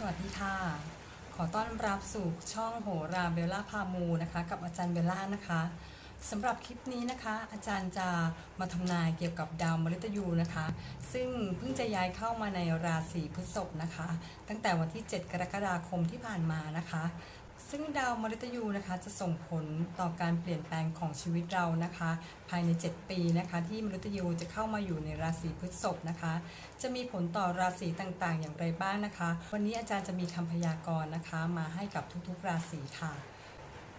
สวัสดีค่ะ ขอต้อนรับสู่ช่องโหราเบลล่าพามูนะคะ กับอาจารย์เบลล่านะคะสำหรับคลิปนี้นะคะ อาจารย์จะมาทำนายเกี่ยวกับดาวมฤตยูนะคะ ซึ่งเพิ่งจะย้ายเข้ามาในราศีพฤษภนะคะ ตั้งแต่วันที่ 7 กรกฎาคมที่ผ่านมานะคะ ซึ่งดาวมฤตยูนะคะจะส่งผลต่อการเปลี่ยนแปลงของชีวิตเรานะคะ ภายใน 7 ปีนะคะที่มฤตยูจะเข้ามาอยู่ในราศีพฤษภนะคะ จะมีผลต่อราศีต่างๆ อย่างไรบ้างนะคะ วันนี้อาจารย์จะมีคำพยากรณ์นะคะ มาให้กับทุกๆราศีค่ะ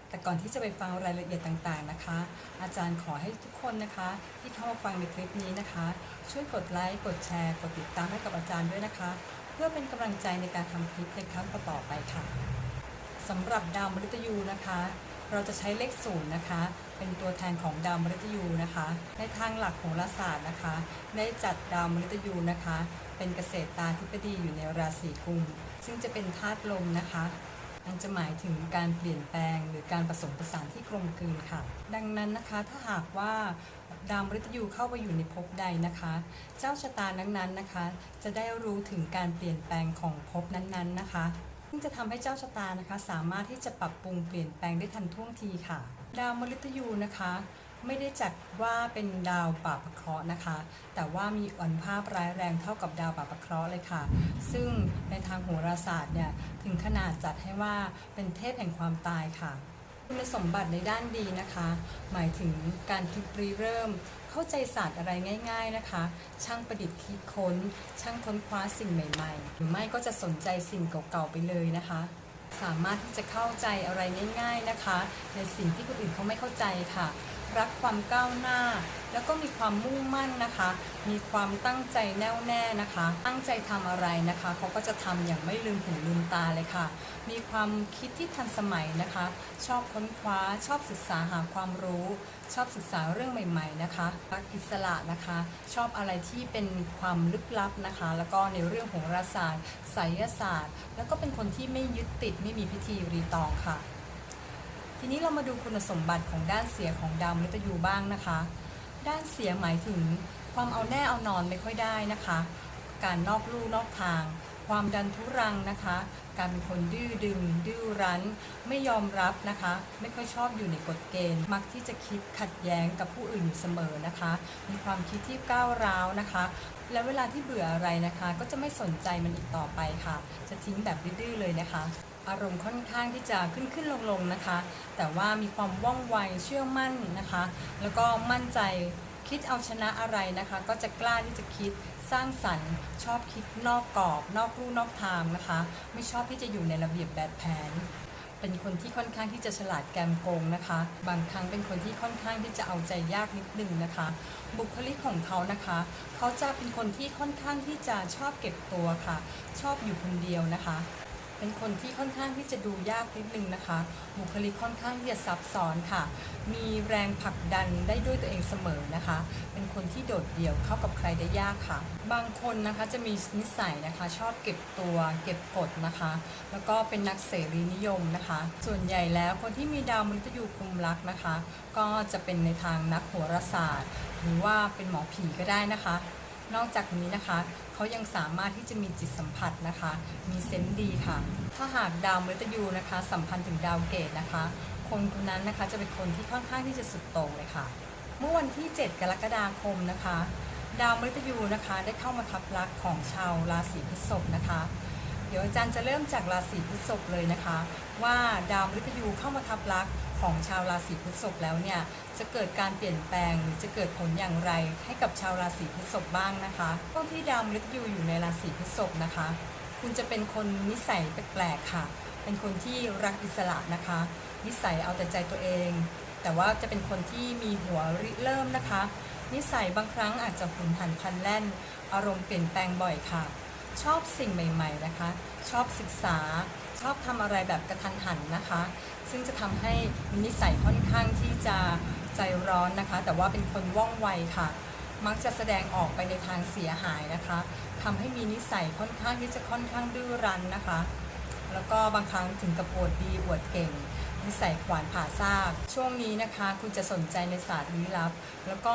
แต่ก่อนที่จะไปฟังรายละเอียดต่างๆนะคะ อาจารย์ขอให้ทุกคนนะคะ ที่เข้ามาฟังในคลิปนี้นะคะ ช่วยกดไลค์กดแชร์ กดติดตามให้กับอาจารย์ด้วยนะคะ เพื่อเป็นกำลังใจในการทำคลิปในครั้งต่อๆไปค่ะ สำหรับดาวมฤตยูนะคะ เราจะใช้เลขศูนย์นะคะ เป็นตัวแทนของดาวมฤตยูนะคะ ในทางหลักของราศาสตร์นะคะ ได้จัดดาวมฤตยูนะคะ เป็นเกษตรตาธิบดีอยู่ในราศีกุม ซึ่งจะเป็นธาตุลมนะคะอันจะหมายถึงการเปลี่ยนแปลงหรือการผสมผสานที่กลมกลืนค่ะ ดังนั้นนะคะถ้าหากว่าดาวมฤตยูเข้าไปอยู่ในภพใดนะคะ เจ้าชะตานั้นๆนะคะ จะได้รู้ถึงการเปลี่ยนแปลงของภพนั้นๆนะคะ ซึ่งจะทำให้เจ้าชะตานะคะ สามารถที่จะปรับปรุงเปลี่ยนแปลงได้ทันท่วงทีค่ะ ดาวมฤตยูนะคะ ไม่ได้จัดว่าเป็นดาวป่าประเคราะห์นะคะ แต่ว่ามีอ่อนภาพร้ายแรงเท่ากับดาวป่าประเคราะห์เลยค่ะ ซึ่งในทางโหราศาสตร์เนี่ยถึงขนาดจัดให้ว่าเป็นเทพแห่งความตายค่ะ คุณสมบัติในด้านดีนะคะ หมายถึงการคิดริเริ่ม เข้าใจศาสตร์อะไรง่าย ๆนะคะ ช่างประดิษฐ์คิดค้น ช่างค้นคว้าสิ่งใหม่ ๆ หรือไม่ก็จะสนใจสิ่งเก่าๆไปเลยนะคะ สามารถที่จะเข้าใจอะไรง่าย ๆนะคะ ในสิ่งที่คนอื่นเขาไม่เข้าใจค่ะ รักความก้าวหน้า แล้วก็มีความมุ่งมั่นนะคะ มีความตั้งใจแน่วแน่นะคะ ตั้งใจทำอะไรนะคะเขาก็จะทำอย่างไม่ลืมหูลืมตาเลยค่ะ มีความคิดที่ทันสมัยนะคะ ชอบค้นคว้าชอบศึกษาหาความรู้ ชอบศึกษาเรื่องใหม่ๆนะคะรักอิสระนะคะ ชอบอะไรที่เป็นความลึกลับนะคะ แล้วก็ในเรื่องของราศาสตร์ไสยศาสตร์ แล้วก็เป็นคนที่ไม่ยึดติดไม่มีพิธีรีตองค่ะ ทีนี้เรามาดูคุณสมบัติของด้านเสียของดาวมฤตยูบ้างนะคะ ด้านเสียหมายถึงความเอาแน่เอานอนไม่ค่อยได้นะคะ การนอกลู่นอกทาง ความดันทุรังนะคะ การเป็นคนดื้อดึง ดื้อรั้น ไม่ยอมรับนะคะ ไม่ค่อยชอบอยู่ในกฎเกณฑ์ มักที่จะคิดขัดแย้งกับผู้อื่นอยู่เสมอนะคะ มีความคิดที่ก้าวร้าวนะคะ และเวลาที่เบื่ออะไรนะคะ ก็จะไม่สนใจมันอีกต่อไปค่ะ จะทิ้งแบบดื้อเลยนะคะ อารมณ์ค่อนข้างที่จะขึ้นขึ้นลงลงนะคะ แต่ว่ามีความว่องไวเชื่อมั่นนะคะ แล้วก็มั่นใจคิดเอาชนะอะไรนะคะ ก็จะกล้าที่จะคิดสร้างสรรค์ ชอบคิดนอกกรอบ นอกรูนอกทางนะคะ ไม่ชอบที่จะอยู่ในระเบียบแบบแผน เป็นคนที่ค่อนข้างที่จะฉลาดแกมโกงนะคะ บางครั้งเป็นคนที่ค่อนข้างที่จะเอาใจยากนิดนึงนะคะ บุคลิกของเขานะคะ เขาจะเป็นคนที่ค่อนข้างที่จะชอบเก็บตัวค่ะ ชอบอยู่คนเดียวนะคะ เป็นคนที่ค่อนข้างที่จะดูยากนิดนึงนะคะ บุคลิกค่อนข้างที่จะซับซ้อนค่ะ มีแรงผลักดันได้ด้วยตัวเองเสมอนะคะ เป็นคนที่โดดเดี่ยวเข้ากับใครได้ยากค่ะ บางคนนะคะจะมีนิสัยนะคะ ชอบเก็บตัวเก็บกดนะคะ แล้วก็เป็นนักเสรีนิยมนะคะ ส่วนใหญ่แล้วคนที่มีดาวมฤตยูคุมรักนะคะ ก็จะเป็นในทางนักโหราศาสตร์ หรือว่าเป็นหมอผีก็ได้นะคะ นอกจากนี้นะคะ เขายังสามารถที่จะมีจิตสัมผัสนะคะ มีเซนส์ดีค่ะ ถ้าหากดาวมฤตยูนะคะ สัมพันธ์ถึงดาวเกตนะคะ คนคนนั้นนะคะจะเป็นคนที่ค่อนข้างที่จะสุดโต่งเลยค่ะ เมื่อวันที่ 7 กรกฎาคมนะคะ ดาวมฤตยูนะคะได้เข้ามาทับลักของชาวราศีพฤษภนะคะ เดี๋ยวอาจารย์จะเริ่มจากราศีพฤษภเลยนะคะ ว่าดาวมฤตยูเข้ามาทับลักษ ของชาวราศีพฤษภแล้วเนี่ยจะเกิดการเปลี่ยนแปลงหรือจะเกิดผลอย่างไร ให้กับชาวราศีพฤษภบ้างนะคะช่วงที่ดาวมฤตยูอยู่ในราศีพฤษภนะคะ คุณจะเป็นคนนิสัยแปลกๆค่ะ เป็นคนที่รักอิสระนะคะ นิสัยเอาแต่ใจตัวเอง แต่ว่าจะเป็นคนที่มีหัวริเริ่มนะคะ นิสัยบางครั้งอาจจะหุนหันพันแล่น อารมณ์เปลี่ยนแปลงบ่อยค่ะ ชอบสิ่งใหม่ ๆนะคะ ชอบศึกษา ชอบทำอะไรแบบกระทันหันนะคะ ซึ่งจะทำให้มีนิสัยค่อนข้างที่จะใจร้อนนะคะ แต่ว่าเป็นคนว่องไวค่ะ มักจะแสดงออกไปในทางเสียหายนะคะทำให้มีนิสัยค่อนข้างที่จะค่อนข้างดื้อรั้นนะคะ แล้วก็บางครั้งถึงกับอวดดีอวดเก่งนิสัยขวานผ่าซาก ช่วงนี้นะคะ คุณจะสนใจในศาสตร์ลี้ลับ แล้วก็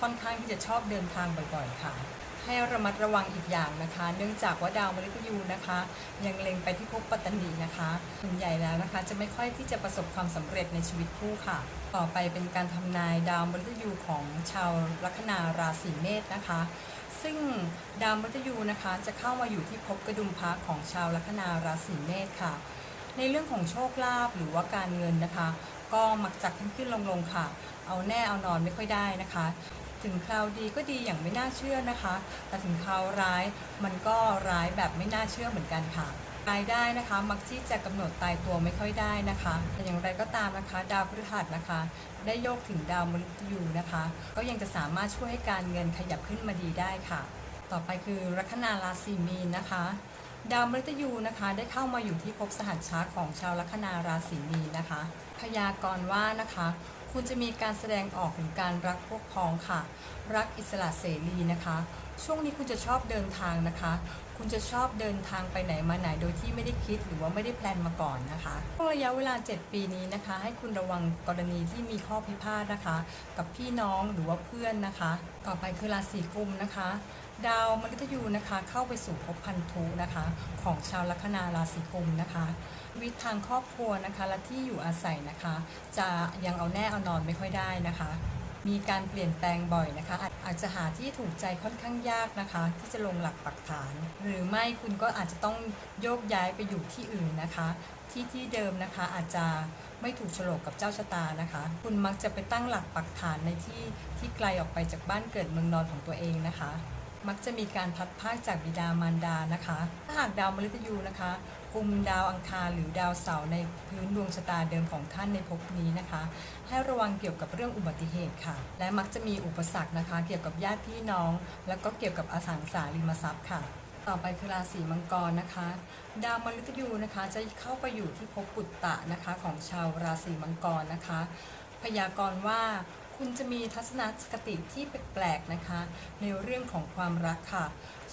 ค่อนข้างที่จะชอบเดินทางบ่อยๆค่ะ ให้ระมัดระวังอีกอย่างนะคะ เนื่องจากว่าดาวมฤตยูนะคะ ยังเล็งไปที่ภพปัตตนีนะคะส่วนใหญ่แล้วนะคะ จะไม่ค่อยที่จะประสบความสำเร็จในชีวิตคู่ค่ะ ต่อไปเป็นการทำนายดาวมฤตยูของชาวลัคนาราศีเมษนะคะ ซึ่งดาวมฤตยูนะคะจะเข้ามาอยู่ที่ภพกระดุมพระของชาวลัคนาราศีเมษค่ะ ในเรื่องของโชคลาภหรือว่าการเงินนะคะ ก็มักจะขึ้นขึ้นลงลงๆค่ะ เอาแน่เอานอนไม่ค่อยได้นะคะ ถึงคราวดีก็ดีอย่างไม่น่าเชื่อนะคะ แต่ถึงคราวร้ายมันก็ร้ายแบบไม่น่าเชื่อเหมือนกันค่ะรายได้นะคะ มักที่จะกำหนดตายตัวไม่ค่อยได้นะคะ แต่อย่างไรก็ตามนะคะ ดาวพฤหัสนะคะ ได้โยกถึงดาวมฤตยูนะคะ ก็ยังจะสามารถช่วยให้การเงินขยับขึ้นมาดีได้ค่ะ ต่อไปคือลัคนาราศีมีนนะคะดาวมฤตยูนะคะได้เข้ามาอยู่ที่ภพสหัสช้าของชาวลัคนาราศีมีนนะคะ พยากรณ์ว่านะคะ คุณจะมีการแสดงออกถึงการรักพวกพ้องค่ะ รักอิสระเสรีนะคะ ช่วงนี้คุณจะชอบเดินทางนะคะ คุณจะชอบเดินทางไปไหนมาไหนโดยที่ไม่ได้คิดหรือว่าไม่ได้แพลนมาก่อนนะคะช่วงระยะเวลา 7 ปีนี้นะคะ ให้คุณระวังกรณีที่มีข้อพิพาทนะคะ กับพี่น้องหรือว่าเพื่อนนะคะ ต่อไปคือราศีกุมนะคะ ดาวมฤตยูนะคะ เข้าไปสู่ภพพันธุนะคะ ของชาวลัคนาราศีกุมนะคะ วิตทางครอบครัวนะคะและที่อยู่อาศัยนะคะ จะยังเอาแน่เอานอนไม่ค่อยได้นะคะ มีการเปลี่ยนแปลงบ่อยนะคะอาจอาจจะหาที่ถูกใจค่อนข้างยากนะคะ ที่จะลงหลักปักฐาน หรือไม่คุณก็อาจจะต้องโยกย้ายไปอยู่ที่อื่นนะคะ ที่ที่เดิมนะคะอาจจะไม่ถูกโฉลกกับเจ้าชะตานะคะ คุณมักจะไปตั้งหลักปักฐานในที่ที่ไกลออกไปจากบ้านเกิดเมืองนอนของตัวเองนะคะมักจะมีการพัดพากจากบิดามารดานะคะ ถ้าหากดาวมฤตยูนะคะ กลุ่มดาวอังคารหรือดาวเสาร์ในพื้นดวงชะตาเดิมของท่านในภพนี้นะคะ ให้ระวังเกี่ยวกับเรื่องอุบัติเหตุค่ะ และมักจะมีอุปสรรคนะคะ เกี่ยวกับญาติพี่น้อง แล้วก็เกี่ยวกับอสังสาริมทรัพย์ค่ะ ต่อไปคือราศีมังกรนะคะ ดาวมฤตยูนะคะจะเข้าไปอยู่ที่ภพปุตตะนะคะของชาวราศีมังกรนะคะ พยากรณ์ว่าคุณจะมีทัศนคติที่แปลกๆนะคะ ในเรื่องของความรักค่ะ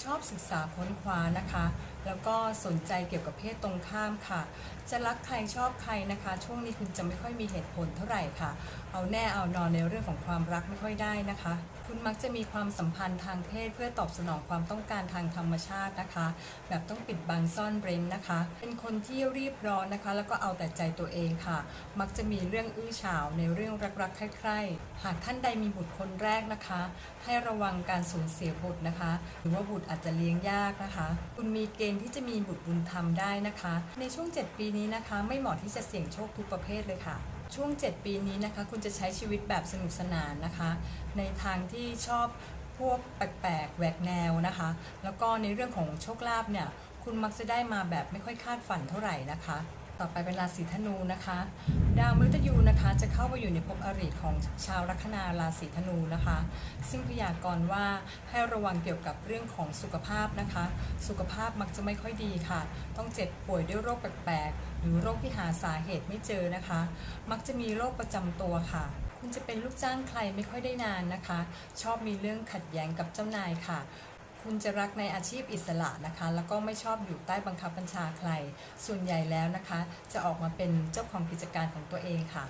ชอบศึกษาค้นคว้านะคะ แล้วก็สนใจเกี่ยวกับเพศตรงข้ามค่ะ จะรักใครชอบใครนะคะ ช่วงนี้คุณจะไม่ค่อยมีเหตุผลเท่าไหร่ค่ะ เอาแน่เอานอนในเรื่องของความรักไม่ค่อยได้นะคะ คุณมักจะมีความสัมพันธ์ทางเพศเพื่อตอบสนองความต้องการทางธรรมชาตินะคะ แบบต้องปิดบังซ่อนเร้นนะคะ เป็นคนที่รีบร้อนนะคะ แล้วก็เอาแต่ใจตัวเองค่ะ มักจะมีเรื่องอื้อฉาวในเรื่องรักๆใคร่ๆหากท่านใดมีบุตรคนแรกนะคะ ให้ระวังการสูญเสียบุตรนะคะ หรือว่าบุตรอาจจะเลี้ยงยากนะคะ คุณมีเกณฑ์ที่จะมีบุตรบุญธรรมได้นะคะ ในช่วง 7 ปีนี้นะคะ ไม่เหมาะที่จะเสี่ยงโชคทุกประเภทเลยค่ะ ช่วง 7 ปีนี้นะคะ คุณจะใช้ชีวิตแบบสนุกสนานนะคะ ในทางที่ชอบพวกแปลกๆแหวกแนวนะคะ แล้วก็ในเรื่องของโชคลาภเนี่ย คุณมักจะได้มาแบบไม่ค่อยคาดฝันเท่าไหร่นะคะ ต่อไปเป็นราศีธนูนะคะ ดาวมฤตยูนะคะจะเข้าไปอยู่ในภพอริของชาวลัคนาราศีธนูนะคะ ซึ่งพยากรณ์ว่าให้ระวังเกี่ยวกับเรื่องของสุขภาพนะคะ สุขภาพมักจะไม่ค่อยดีค่ะ ต้องเจ็บป่วยด้วยโรคแปลกๆ หรือโรคที่หาสาเหตุไม่เจอนะคะ มักจะมีโรคประจำตัวค่ะคุณจะเป็นลูกจ้างใครไม่ค่อยได้นานนะคะ ชอบมีเรื่องขัดแย้งกับเจ้านายค่ะ คุณจะรักในอาชีพอิสระนะคะ แล้วก็ไม่ชอบอยู่ใต้บังคับบัญชาใคร ส่วนใหญ่แล้วนะคะ จะออกมาเป็นเจ้าของกิจการของตัวเองค่ะ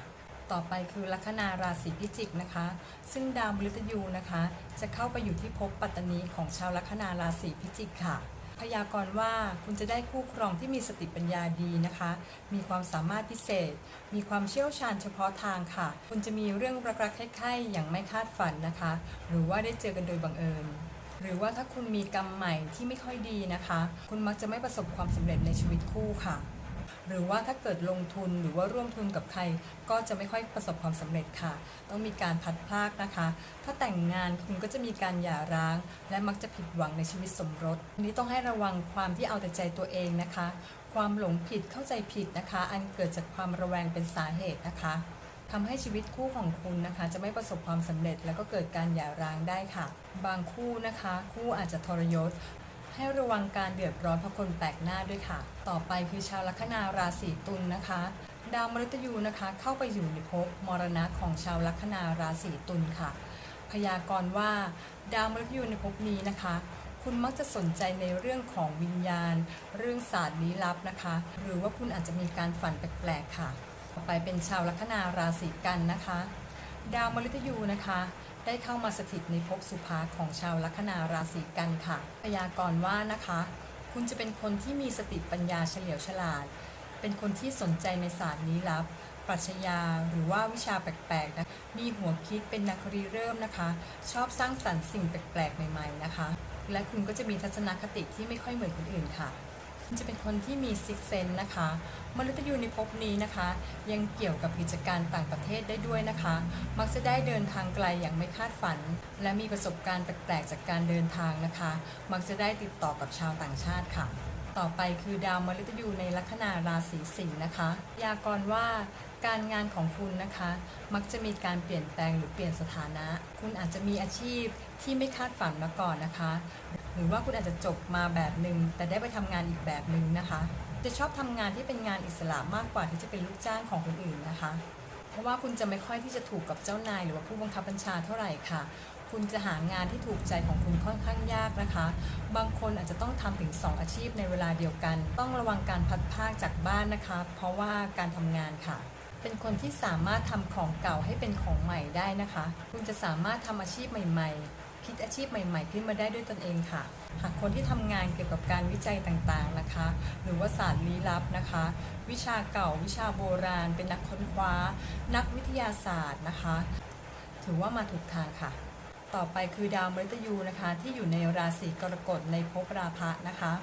ต่อไปคือลัคนาราศีพิจิกนะคะ ซึ่งดาวมฤตยูนะคะ จะเข้าไปอยู่ที่ภพปัตตนีของชาวลัคนาราศีพิจิกค่ะพยากรณ์ว่าคุณจะได้คู่ครองที่มีสติปัญญาดีนะคะ มีความสามารถพิเศษ มีความเชี่ยวชาญเฉพาะทางค่ะ คุณจะมีเรื่องรักๆใคร่ๆอย่างไม่คาดฝันนะคะ หรือว่าได้เจอกันโดยบังเอิญ หรือว่าถ้าคุณมีกรรมใหม่ที่ไม่ค่อยดีนะคะ คุณมักจะไม่ประสบความสำเร็จในชีวิตคู่ค่ะ หรือว่าถ้าเกิดลงทุนหรือว่าร่วมทุนกับใคร ก็จะไม่ค่อยประสบความสำเร็จค่ะ ต้องมีการพัดพลากนะคะ ถ้าแต่งงานคุณก็จะมีการหย่าร้าง และมักจะผิดหวังในชีวิตสมรสนนี้ต้องให้ระวังความที่เอาแต่ใจตัวเองนะคะ ความหลงผิดเข้าใจผิดนะคะ อันเกิดจากความระแวงเป็นสาเหตุนะคะ ทำให้ชีวิตคู่ของคุณนะคะ จะไม่ประสบความสำเร็จแล้วก็เกิดการหย่าร้างได้ค่ะ บางคู่นะคะ คู่อาจจะทรยศ ให้ระวังการเดือดร้อนเพราะคนแปลกหน้าด้วยค่ะ ต่อไปคือชาวลัคนาราศีตุลนะคะ ดาวมฤตยูนะคะ เข้าไปอยู่ในภพมรณะของชาวลัคนาราศีตุลค่ะ พยากรณ์ว่า ดาวมฤตยูในภพนี้นะคะคุณมักจะสนใจในเรื่องของวิญญาณ เรื่องศาสตร์ลี้ลับนะคะ หรือว่าคุณอาจจะมีการฝันแปลกๆค่ะ อไปเป็นชาวลัคนาราศีกันนะคะ ดาวมฤตยูนะคะ ได้เข้ามาสถิตในภพสุภาของชาวลัคนาราศีกันค่ะพยากรณ์ว่านะคะ คุณจะเป็นคนที่มีสติปัญญาเฉลียวฉลาด เป็นคนที่สนใจในศาสตร์ลี้ลับปรัชญาหรือว่าวิชาแปลกๆนะมีหัวคิดเป็นนักริเริ่มนะคะ ชอบสร้างสรรค์สิ่งแปลกๆใหม่ ๆนะคะ และคุณก็จะมีทัศนคติที่ไม่ค่อยเหมือนคนอื่นค่ะ จะเป็นคนที่มีซิกเซนนะคะมฤตยูในภพนี้นะคะ ยังเกี่ยวกับกิจการต่างประเทศได้ด้วยนะคะ มักจะได้เดินทางไกลอย่างไม่คาดฝัน และมีประสบการณ์แปลกๆจากการเดินทางนะคะ มักจะได้ติดต่อกับชาวต่างชาติค่ะ ต่อไปคือดาวมฤตยูในลัคนาราศีสิงห์นะคะยากรว่าการงานของคุณนะคะ มักจะมีการเปลี่ยนแปลงหรือเปลี่ยนสถานะ คุณอาจจะมีอาชีพที่ไม่คาดฝันมาก่อนนะคะ หรือว่าคุณอาจจะจบมาแบบหนึ่งแต่ได้ไปทำงานอีกแบบหนึ่งนะคะ จะชอบทำงานที่เป็นงานอิสระมากกว่าที่จะเป็นลูกจ้างของคนอื่นนะคะ เพราะว่าคุณจะไม่ค่อยที่จะถูกกับเจ้านาย หรือว่าผู้บังคับบัญชาเท่าไหร่ค่ะ คุณจะหางานที่ถูกใจของคุณค่อนข้างยากนะคะ บางคนอาจจะต้องทำถึง 2 อาชีพในเวลาเดียวกัน ต้องระวังการพัดพรากจากบ้านนะคะ เพราะว่าการทำงานค่ะเป็นคนที่สามารถทำของเก่าให้เป็นของใหม่ได้นะคะ คุณจะสามารถทำอาชีพใหม่ ๆ คิดอาชีพใหม่ๆ ขึ้นมาได้ด้วยตนเองค่ะ หากคนที่ทำงานเกี่ยวกับการวิจัยต่างๆนะคะ หรือว่าศาสตร์ลี้ลับนะคะ วิชาเก่าวิชาโบราณ เป็นนักค้นคว้า นักวิทยาศาสตร์นะคะ ถือว่ามาถูกทางค่ะ ต่อไปคือดาวมฤตยูนะคะ ที่อยู่ในราศีกรกฎในภพราพะนะคะ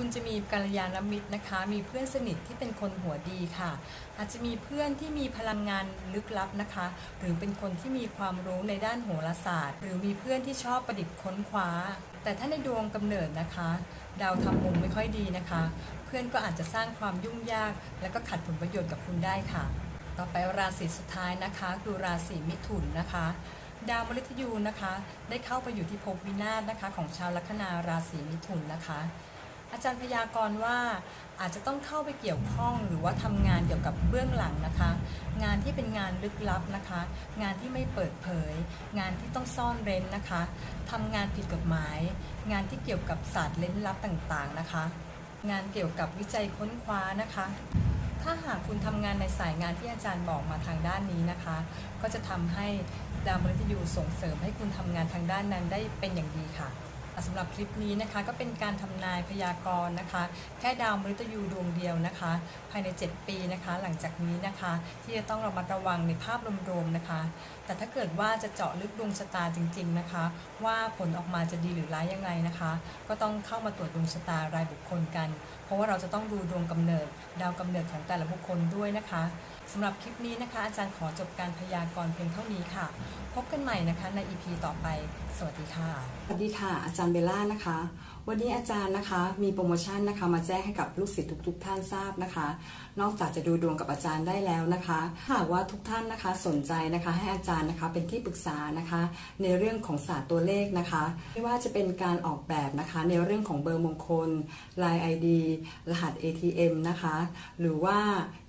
คุณจะมีกัลยาณมิตรนะคะ มีเพื่อนสนิทที่เป็นคนหัวดีค่ะ อาจจะมีเพื่อนที่มีพลังงานลึกลับนะคะ หรือเป็นคนที่มีความรู้ในด้านโหราศาสตร์ หรือมีเพื่อนที่ชอบประดิษฐ์ค้นคว้า แต่ถ้าในดวงกำเนิดนะคะดาวทำมุมไม่ค่อยดีนะคะ เพื่อนก็อาจจะสร้างความยุ่งยาก และก็ขัดผลประโยชน์กับคุณได้ค่ะ ต่อไปราศีสุดท้ายนะคะ คือราศีมิถุนนะคะดาวมฤตยูนะคะ ได้เข้าไปอยู่ที่ภพวินาศนะคะ ของชาวลัคนาราศีมิถุนนะคะ อาจารย์พยากรณ์ว่าอาจจะต้องเข้าไปเกี่ยวข้องหรือว่าทำงานเกี่ยวกับเบื้องหลังนะคะ งานที่เป็นงานลึกลับนะคะ งานที่ไม่เปิดเผย งานที่ต้องซ่อนเร้นนะคะทำงานผิดกฎหมาย งานที่เกี่ยวกับศาสตร์เล้นลับต่างๆนะคะ งานเกี่ยวกับวิจัยค้นคว้านะคะ ถ้าหากคุณทำงานในสายงานที่อาจารย์บอกมาทางด้านนี้นะคะ ก็จะทำให้ดาวมฤตยูส่งเสริมให้คุณทำงานทางด้านนั้นได้เป็นอย่างดีค่ะ สำหรับคลิปนี้นะคะก็เป็นการทำนายพยากรณ์นะคะ แค่ดาวมฤตยูดวงเดียวนะคะ ภายใน 7 ปีนะคะ หลังจากนี้นะคะ ที่จะต้องระมัดระวังในภาพรวมๆนะคะ แต่ถ้าเกิดว่าจะเจาะลึกดวงชะตาจริง ๆนะคะ ว่าผลออกมาจะดีหรือร้ายยังไงนะคะ ก็ต้องเข้ามาตรวจดวงชะตารายบุคคลกัน เพราะว่าเราจะต้องดูดวงกำเนิด ดาวกำเนิดของแต่ละบุคคลด้วยนะคะ สำหรับคลิปนี้นะคะ อาจารย์ขอจบการพยากรณ์เพียงเท่านี้ค่ะ พบกันใหม่นะคะใน EP ต่อไป สวัสดีค่ะ สวัสดีค่ะ อาจารย์เบลล่านะคะ วันนี้อาจารย์นะคะมีโปรโมชั่นนะคะ มาแจ้งให้กับลูกศิษย์ทุก ๆ ท่านทราบนะคะ นอกจากจะดูดวงกับอาจารย์ได้แล้วนะคะถ้าหากว่าทุกท่านนะคะสนใจนะคะให้อาจารย์นะคะเป็นที่ปรึกษานะคะ ในเรื่องของศาสตร์ตัวเลขนะคะ ไม่ว่าจะเป็นการออกแบบนะคะ ในเรื่องของเบอร์มงคล Line ID รหัส ATM นะคะ หรือว่า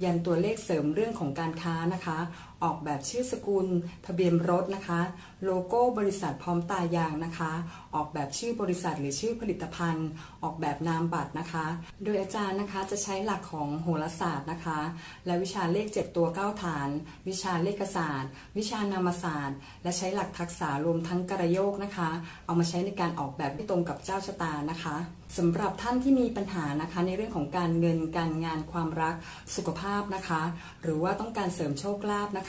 ยันตัวเลขเสริมเรื่องของการค้านะคะ ออกแบบชื่อสกุล ทะเบียนรถนะคะ โลโก้บริษัทพร้อมตายางนะคะ ออกแบบชื่อบริษัทหรือชื่อผลิตภัณฑ์ ออกแบบนามบัตรนะคะ โดยอาจารย์นะคะจะใช้หลักของโหราศาสตร์นะคะ และวิชาเลข 7 ตัว 9 ฐาน วิชาเลขศาสตร์ วิชานามศาสตร์ และใช้หลักทักษะรวมทั้งกระโยกนะคะ เอามาใช้ในการออกแบบที่ตรงกับเจ้าชะตานะคะสำหรับท่านที่มีปัญหานะคะในเรื่องของการเงินการงานความรักสุขภาพนะคะ หรือว่าต้องการเสริมโชคลาภนะ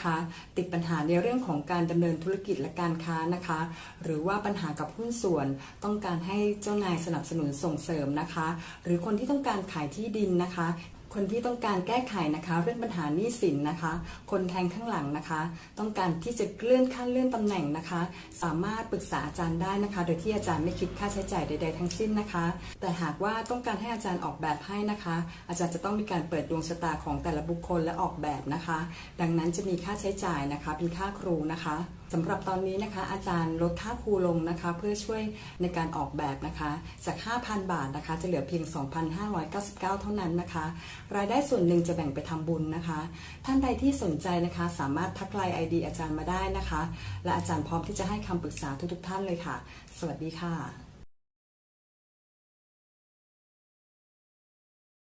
คะติดปัญหาในเรื่องของการดำเนินธุรกิจและการค้านะคะ หรือว่าปัญหากับหุ้นส่วน ต้องการให้เจ้านายสนับสนุนส่งเสริมนะคะ หรือคนที่ต้องการขายที่ดินนะคะ คนที่ต้องการแก้ไขนะคะ เรื่องปัญหาหนี้สินนะคะ คนแทงข้างหลังนะคะ ต้องการที่จะเลื่อนขั้นเลื่อนตำแหน่งนะคะ สามารถปรึกษาอาจารย์ได้นะคะ โดยที่อาจารย์ไม่คิดค่าใช้จ่ายใด ๆ ทั้งสิ้นนะคะ แต่หากว่าต้องการให้อาจารย์ออกแบบให้นะคะ อาจารย์จะต้องมีการเปิดดวงชะตาของแต่ละบุคคลและออกแบบนะคะ ดังนั้นจะมีค่าใช้จ่ายนะคะเป็นค่าครูนะคะ สำหรับตอนนี้นะคะอาจารย์ลดค่าครูลงนะคะ เพื่อช่วยในการออกแบบนะคะ จาก 5,000 บาทนะคะ จะเหลือเพียง 2,599 เท่านั้นนะคะ รายได้ส่วนหนึ่งจะแบ่งไปทำบุญนะคะ ท่านใดที่สนใจนะคะสามารถทักไลน์ไอดีอาจารย์มาได้นะคะ และอาจารย์พร้อมที่จะให้คำปรึกษาทุกๆ ท่านเลยค่ะ สวัสดีค่ะ